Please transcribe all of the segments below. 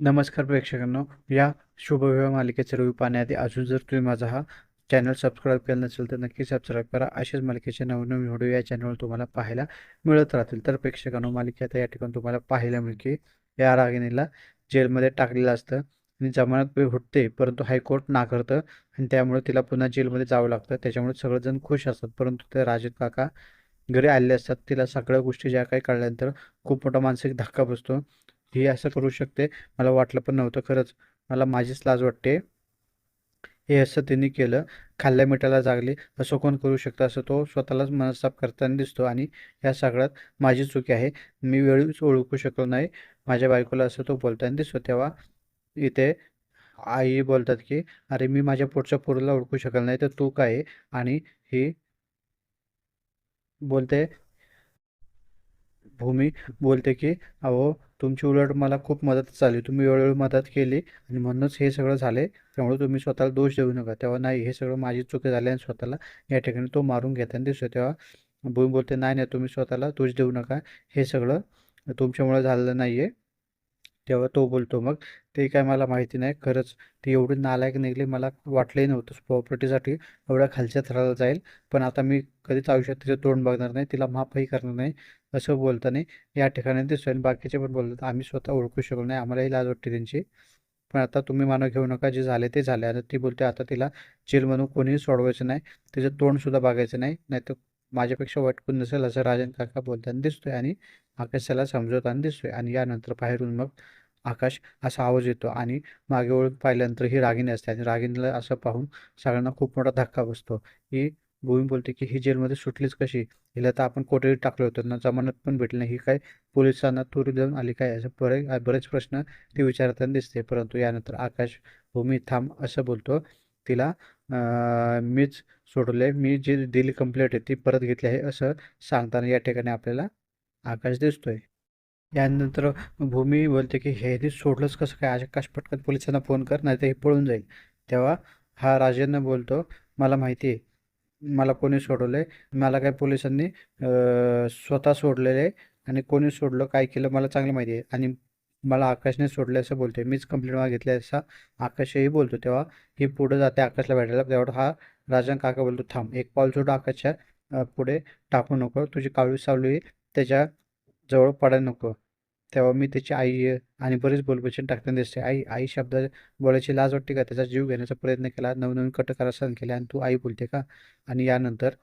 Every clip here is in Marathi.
नमस्कार प्रेक्षकांनो. या शुभविवाह मालिकेचा रिव्ह्यू पाहण्याआधी अजून जर तुम्ही माझा हा चॅनल सबस्क्राईब केला नसेल तर नक्की सबस्क्राईब करा. अशाच मालिकेचे नवनवीन व्हिडिओ या चॅनलवर तुम्हाला पाहायला मिळत राहतील. तर प्रेक्षकांनो मालिकेत या ठिकाणी तुम्हाला पाहायला मिळते या रागिणीला जेलमध्ये टाकलेलं असतं आणि जमानत हुटते परंतु हायकोर्ट नाकारतं आणि त्यामुळे तिला पुन्हा जेलमध्ये जावं लागतं. त्याच्यामुळे सगळेजण खुश असतात परंतु ते राजन काका घरी आलेले असतात. तिला सगळ्या गोष्टी ज्या काही कळल्यानंतर खूप मोठा मानसिक धक्का बसतो. ही असं करू शकते. मला वाटलं पण नव्हतं खरंच. मला माझीच लाज वाटते. हे असं त्यांनी केलं. खाल्ल्या मिठाला जागली. असं कोण करू शकतं? असं तो स्वतःलाच मनस्ताप करताना दिसतो. आणि या सगळ्यात माझी चुकी आहे. मी वेळीच ओळखू शकलो नाही. माझ्या बायकोला असं तो बोलताना दिसतो. तेव्हा इथे आई बोलतात की अरे मी माझ्या पोटच्या पोरीला ओळखू शकलो नाही. तर तू काय आहे? आणि ही बोलते भूमी बोलते की अहो तुमची उलट मला खूप मदत झाली. तुम्ही वेळोवेळी मदत केली आणि म्हणूनच हे सगळं झाले. त्यामुळे तुम्ही स्वतःला दोष देऊ नका. तेव्हा नाही हे सगळं माझी चुकी झाली आणि स्वतःला या ठिकाणी तो मारून घेताना दिसतो तेव्हा भूमी बोलते नाही नाही तुम्ही स्वतःला दोष देऊ नका. हे सगळं तुमच्यामुळे झालेलं नाही आहे तेव्हा तो बोलतो मग ते काय मला माहिती नाही खरंच ती एवढी नालायक निघली मला वाटलंही नव्हतं प्रॉपर्टीसाठी एवढ्या खालच्या थराला जाईल पण आता मी कधीच आयुष्यात तिचं तोंड बघणार नाही तिला माफही करणार नाही असं बोलताना या ठिकाणी दिसतो आणि बाकीचे पण बोलतात आम्ही स्वतः ओळखू शकलो नाही आम्हालाही लाज वाटते त्यांची. पण आता तुम्ही मानव घेऊ नका जे झाले ते झाले. आणि ती बोलते आता तिला जेलमधून कोणीही सोडवायचं नाही तिचं तोंडसुद्धा बघायचं नाही नाहीतर माझ्यापेक्षा वाईट कोण नसेल असं राजन काका बोलताना दिसतोय. आणि आकाशाला समजवताना दिसतोय आणि यानंतर बाहेरून मग आकाश असा आवाज येतो आणि मागे वळून पाहिल्यानंतर ही रागिणी असते आणि रागिणीला असं पाहून सगळ्यांना खूप मोठा धक्का बसतो. ही भूमी बोलते की ही जेलमध्ये सुटलीच कशी? हिला तर आपण कोठेही टाकलं होतं ना जमानत पण भेटली नाही. ही काय पोलिसांना तुरी देऊन आली काय? असं बरे बरेच प्रश्न ती विचारताना दिसते. परंतु यानंतर आकाश भूमी थांब असं बोलतो. तिला मीच सोडले मी जी दिली कंप्लेंट आहे ती परत घेतली आहे असं सांगताना या ठिकाणी आपल्याला आकाश दिसतोय. यानंतर भूमी बोलते की हे सोडलंच कसं काय? आकाश पटकन पोलिसांना फोन कर नाही तर हे पळून जाईल. तेव्हा हा राजेंद्र बोलतो मला माहिती आहे. मला कोणी सोडवलं आहे मला काय पोलिसांनी स्वतः सोडलेलं आहे? आणि कोणी सोडलं? काय केलं? मला चांगलं माहिती आहे. आणि मला आकाशने सोडले असं बोलतोय. मीच कंप्लेंट मागितली असा आकाशही बोलतो. तेव्हा ही पुढे जाते आकाशला भेटायला. तेव्हा हा राजन काका बोलतो थांब एक पाऊल सोडू आकाशच्या पुढे टाकू नको. तुझी काळी सावली त्याच्याजवळ पडायला नको. तेव्हा मी त्याची आई आणि बरेच बोलबचन टाकताना दिसते. आई आई शब्द बोलायची लाज वाटते का? त्याचा जीव घेण्याचा प्रयत्न केला. नवनवीन कटकारा सहन केले आणि तू आई बोलते का? आणि यानंतर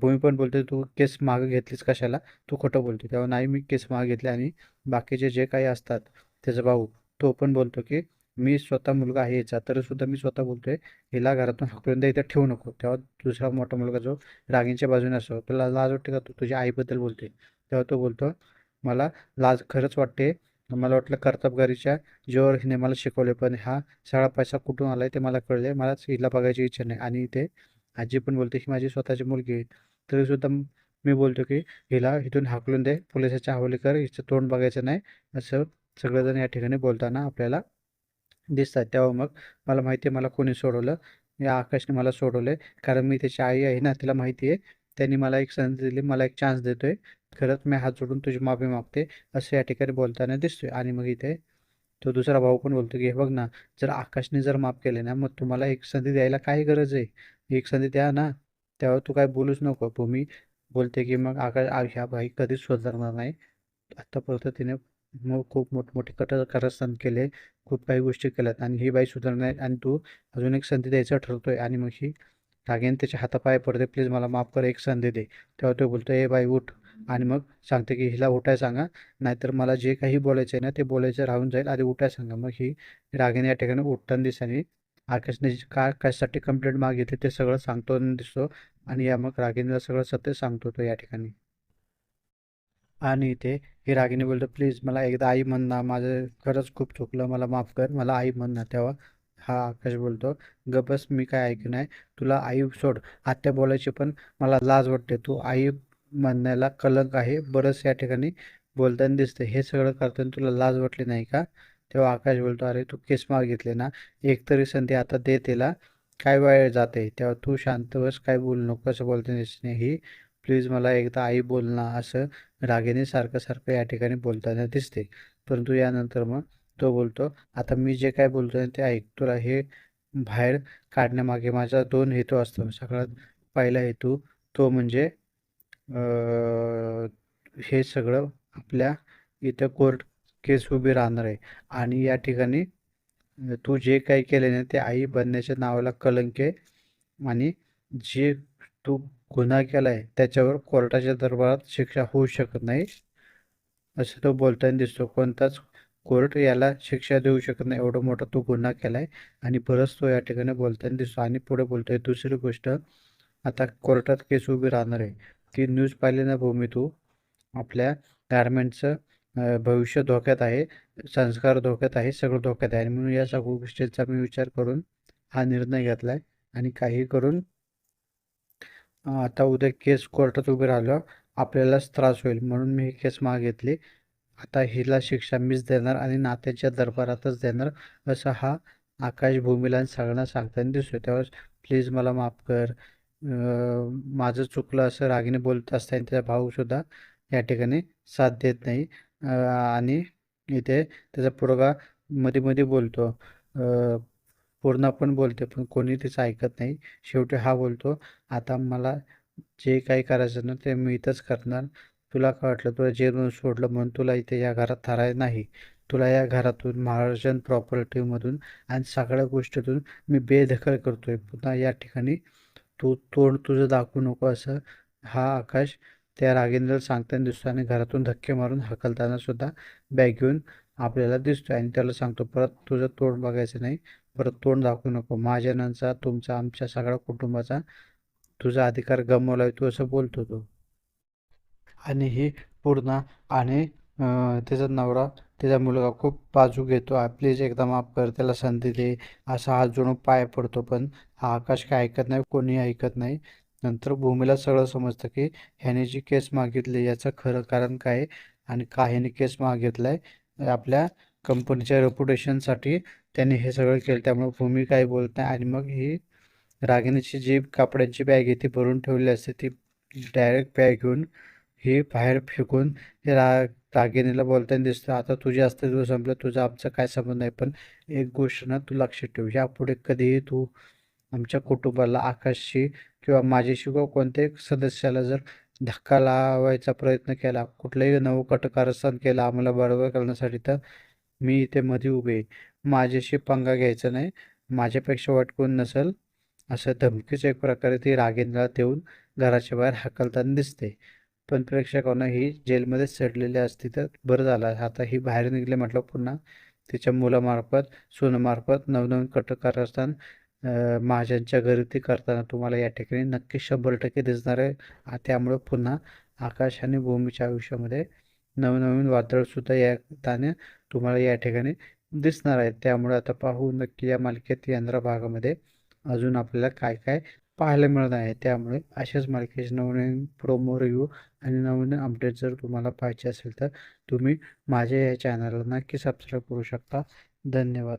भूमी पण बोलते तू केस मागं घेतलीस कशाला? तू खोटं बोलते. तेव्हा नाही मी केस मागं घेतले आणि बाकीचे जे काही असतात त्याचा भाऊ तो पण बोलतो की मी स्वतः मुलगा आहे याचा तरी सुद्धा मी स्वतः बोलतोय हिला घरातून हाकलून द्या इथे ठेवू नको. तेव्हा दुसरा मोठा मुलगा जो रागींच्या बाजूने असतो तुला लाज वाटते का तू? तुझ्या आईबद्दल बोलते. तेव्हा तो बोलतो मला लाज खरंच वाटते. मला वाटलं कर्तबगारीच्या जोर हिने मला शिकवले पण हा सगळा पैसा कुठून आलाय ते मला कळले मलाच हिला बघायची इच्छा नाही. आणि इथे आजी पण बोलते की माझी स्वतःची मुलगी आहे. तरीसुद्धा मी बोलतो की हिला इथून हाकलून दे. पोलिसाच्या हवाली कर हिचं तोंड बघायचं नाही. असं सगळेजण या ठिकाणी बोलताना आपल्याला दिसतात. तेव्हा मग मला माहिती आहे मला कोणी सोडवलं. या आकाशने मला सोडवलं कारण मी त्याची आई आहे ना तिला माहिती आहे. त्यांनी मला एक संधी दिली. मला एक चान्स देतोय. खरंच मी हात जोडून तुझी माफी मागते. असं या ठिकाणी बोलताना दिसतोय. आणि मग इथे तो दुसरा भाऊ पण बोलतो की हे बघ ना जर आकाशने जर माफ केले ना मग तुम्हाला एक संधी द्यायला काय गरज आहे? एक संधी द्या ना. तेव्हा तू काय बोलूच नको. भूमी बोलते की मग आकाश ह्या भाई कधीच सुधारणार नाही. आत्तापर्यंत तिने मग खूप मोठमोठे कट कारस्थान केले खूप काही गोष्टी केल्यात आणि ही बाई सुधारणार आणि तू अजून एक संधी द्यायचं ठरतोय आणि मग ही रागेन त्याच्या हातापाय पडते. प्लीज मला माफ कर एक संधी दे. तेव्हा तो बोलतो हे बाई उठ. आणि मग सांगते की हिला उठाय सांगा नाहीतर मला जे काही बोलायचं आहे ना ते बोलायचं राहून जाईल आधी उठाय सांगा. मग ही रागेन या ठिकाणी उठताना दिसाने आकाशने का कशासाठी कंप्लेंट मागितली ते सगळं सांगतो दिसतो आणि या मग रागेनला सगळं सत्य सांगतो तो या ठिकाणी. आणि इथे ही रागिनी बोलतो प्लीज मला एकदा आई म्हण ना माझं खरंच खूप चुकलं मला माफ कर मला आई म्हण ना तेव्हा. हा आकाश बोलतो ग बस मी काय ऐक नाही तुला आई सोड आत्या बोलायची पण मला लाज वाटते तू आई म्हणण्याला कलंक आहे बरंच या ठिकाणी बोलताना दिसते हे सगळं करताना तुला लाज वाटली नाही का? तेव्हा आकाश बोलतो अरे तू केस मागितले ना एक तरी संधी आता दे तिला काय वेळ जाते? तेव्हा तू शांत बस काय बोलू नको असं बोलताना दिसणे ही. प्लीज मला एकदा आई बोल ना असं रागिणी सारखं सारखं या ठिकाणी बोलताना दिसते. परंतु यानंतर मग तो बोलतो आता मी जे काय बोलतो ते ऐक. तुला हे बाहेर काढण्यामागे माझा दोन हेतू असतो. सगळ्यात पहिला हेतू तो म्हणजे हे सगळं आपल्या इथं कोर्ट केस उभी राहणार आहे. आणि या ठिकाणी तू जे काही केले ना ते आई बनण्याच्या नावाला कलंक आहे. आणि जे तू गुन्हा केला आहे त्याच्यावर कोर्टाच्या दरबारात शिक्षा होऊ शकत नाही असं तो बोलताना दिसतो. कोणताच कोर्ट याला शिक्षा देऊ शकत नाही. एवढा मोठा तो गुन्हा केलाय आणि बरंच तो या ठिकाणी बोलताना दिसतो. आणि पुढे बोलतोय दुसरी गोष्ट आता कोर्टात केस उभी राहणार आहे. ती न्यूज पाहिली ना भूमी तू? आपल्या गारमेंटचं भविष्य धोक्यात आहे संस्कार धोक्यात आहे सगळं धोक्यात आहे. आणि म्हणून या सगळ्या गोष्टींचा मी विचार करून हा निर्णय घेतलाय. आणि काही करून आता उद्या केस कोर्टात उभी राहिलं आपल्यालाच त्रास होईल. म्हणून मी ही केस मागितली आता हिला शिक्षा मीच देणार आणि नात्याच्या दरबारातच देणार असा हा आकाश भूमीला सगळ्यांना सांगताना दिसतो त्यावेळेस प्लीज मला माफ कर. माझं चुकलं असं रागीने बोलत असताना त्याचा भाऊसुद्धा या ठिकाणी साथ देत नाही. आणि इथे त्याचा पोरगा मध्ये मध्ये बोलतो. पूर्ण पण बोलते पण कोणी तिचं ऐकत नाही. शेवटी हा बोलतो आता मला जे काही करायचं ना ते मी इथंच करणार. तुला काय वाटलं? तुला जेलमधून सोडलं म्हणून तुला इथे या घरात थारायचं नाही. तुला या घरातून महाराजन प्रॉपर्टीमधून आणि सगळ्या गोष्टीतून मी बेदखल करतोय. पुन्हा या ठिकाणी तू तोंड तुझं दाखवू नको असं हा आकाश त्या रागेंद्र सांगताना दिसतो आणि घरातून धक्के मारून हकलताना सुद्धा बॅग घेऊन आपल्याला दिसतो आणि त्याला सांगतो परत तुझं तोंड बघायचं नाही. परत तोंड दाखवू नको. महाजनांचा तुमचा आमच्या सगळ्या कुटुंबाचा तुझा अधिकार गमावलाय. तू असं बोलतो तो. आणि ही पूर्ण आणि त्याचा नवरा त्याचा मुलगा खूप बाजू घेतो. प्लीज एकदा माफ कर त्याला संधी दे. असा हात जोडून पाय पडतो पण हा आकाश काय ऐकत नाही कोणी ऐकत नाही. नंतर भूमीला सगळं समजतं की ह्याने जी केस मागितली याचं खरं कारण काय आणि का ह्याने केस मागितलाय आपल्या कंपनीच्या रेप्युटेशनसाठी त्यांनी हे सगळं केलं. त्यामुळे भूमी काही बोलत नाही आणि मग ही रागिणीची जी कापड्यांची बॅग आहे ती भरून ठेवली असते. ती डायरेक्ट बॅग घेऊन ही बाहेर फेकून हे रा रागिणीला बोलताना दिसतं. आता तुझे असते दिवस संपलं तुझा आमचा काय संबंध नाही पण एक गोष्ट ना तू लक्षात ठेव. यापुढे कधीही तू आमच्या कुटुंबाला आकाशशी किंवा माझ्याशी किंवा कोणत्याही सदस्याला जर धक्का लावायचा प्रयत्न केला. कुठलंही नवकट कटकारस्थान केलं आम्हाला बरोबर करण्यासाठी तर मी इथे मध्ये उभे माझ्याशी पंगा घ्यायचा नाही. माझ्यापेक्षा वाटकून कोण नसेल असं धमकीच एक प्रकारे ती रागेंद्रला देऊन घराच्या बाहेर हाकलताना दिसते. पण प्रेक्षकांना ही जेलमध्ये सडलेली असती तर बरं झालं. आता ही बाहेर निघले म्हटलं पुन्हा तिच्या मुलामार्फत सुनामार्फत नवनवीन कटकारस्थान असताना महाजनच्या घरी ती करताना तुम्हाला या ठिकाणी नक्की शंभर टक्के दिसणार आहे. त्यामुळे पुन्हा आकाश आणि भूमीच्या आयुष्यामध्ये नवनवीन वादळसुद्धा या ताने तुम्हाला या ठिकाणी दिसणार आहे. त्यामुळे आता पाहू नक्की या मालिकेत यंत्रा भागामध्ये अजून आपल्याला काय काय पाहायला मिळत आहे. त्यामुळे अशाच मालिकेचे नवनवीन प्रोमो रिव्ह्यू आणि नवीन अपडेट जर तुम्हाला पाहिजे असेल तर तुम्ही माझ्या या चॅनलला नक्की सबस्क्राईब करू शकता. धन्यवाद.